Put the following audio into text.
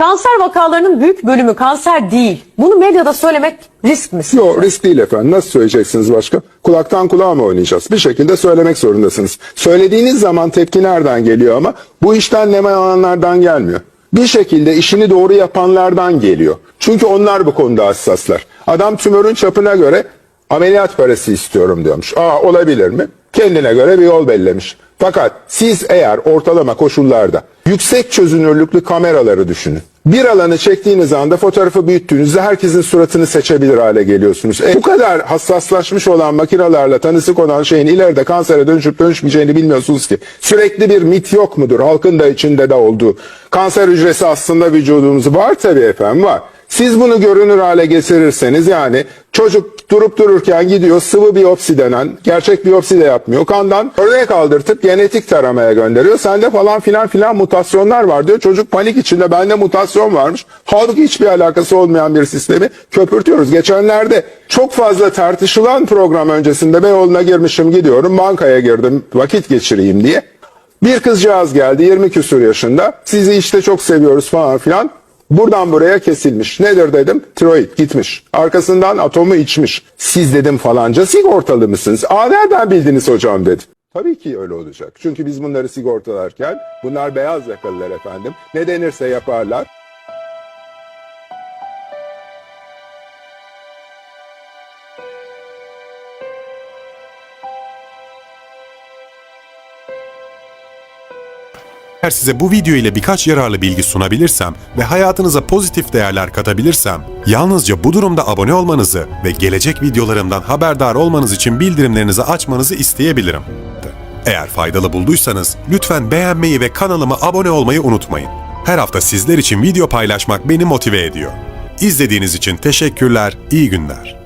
Kanser vakalarının büyük bölümü kanser değil. Bunu medyada söylemek risk mi? Yok risk değil efendim. Nasıl söyleyeceksiniz başka? Kulaktan kulağa mı oynayacağız? Bir şekilde söylemek zorundasınız. Söylediğiniz zaman tepki nereden geliyor ama bu işten neme alanlardan gelmiyor. Bir şekilde işini doğru yapanlardan geliyor. Çünkü onlar bu konuda hassaslar. Adam tümörün çapına göre ameliyat parası istiyorum diyormuş. Aa olabilir mi? Kendine göre bir yol bellemiş. Fakat siz eğer ortalama koşullarda yüksek çözünürlüklü kameraları düşünün. Bir alanı çektiğiniz anda fotoğrafı büyüttüğünüzde herkesin suratını seçebilir hale geliyorsunuz. E, bu kadar hassaslaşmış olan makinalarla tanısık olan şeyin ileride kansere dönüşüp dönüşmeyeceğini bilmiyorsunuz ki. Sürekli bir mit yok mudur? Halkın da içinde de olduğu. Kanser hücresi aslında vücudumuz var tabii efendim var. Siz bunu görünür hale getirirseniz yani çocuk durup dururken gidiyor sıvı biyopsi denen gerçek biyopsi de yapmıyor. Kandan örnek aldırtıp genetik taramaya gönderiyor. Sende falan filan filan mutasyonlar var diyor. Çocuk panik içinde bende mutasyon varmış. Halbuki hiçbir alakası olmayan bir sistemi köpürtüyoruz. Geçenlerde çok fazla tartışılan program öncesinde Beyoğlu'na girmişim gidiyorum bankaya girdim vakit geçireyim diye. Bir kızcağız geldi 20 küsur yaşında. Sizi işte çok seviyoruz falan filan. Buradan buraya kesilmiş. Nedir dedim? Tiroid gitmiş. Arkasından atomu içmiş. Siz dedim falanca sigortalı mısınız? Aa nereden bildiniz hocam dedi. Tabii ki öyle olacak. Çünkü biz bunları sigortalarken bunlar beyaz yakalılar efendim. Ne denirse yaparlar. Eğer size bu video ile birkaç yararlı bilgi sunabilirsem ve hayatınıza pozitif değerler katabilirsem, yalnızca bu durumda abone olmanızı ve gelecek videolarımdan haberdar olmanız için bildirimlerinizi açmanızı isteyebilirim. Eğer faydalı bulduysanız lütfen beğenmeyi ve kanalıma abone olmayı unutmayın. Her hafta sizler için video paylaşmak beni motive ediyor. İzlediğiniz için teşekkürler, iyi günler.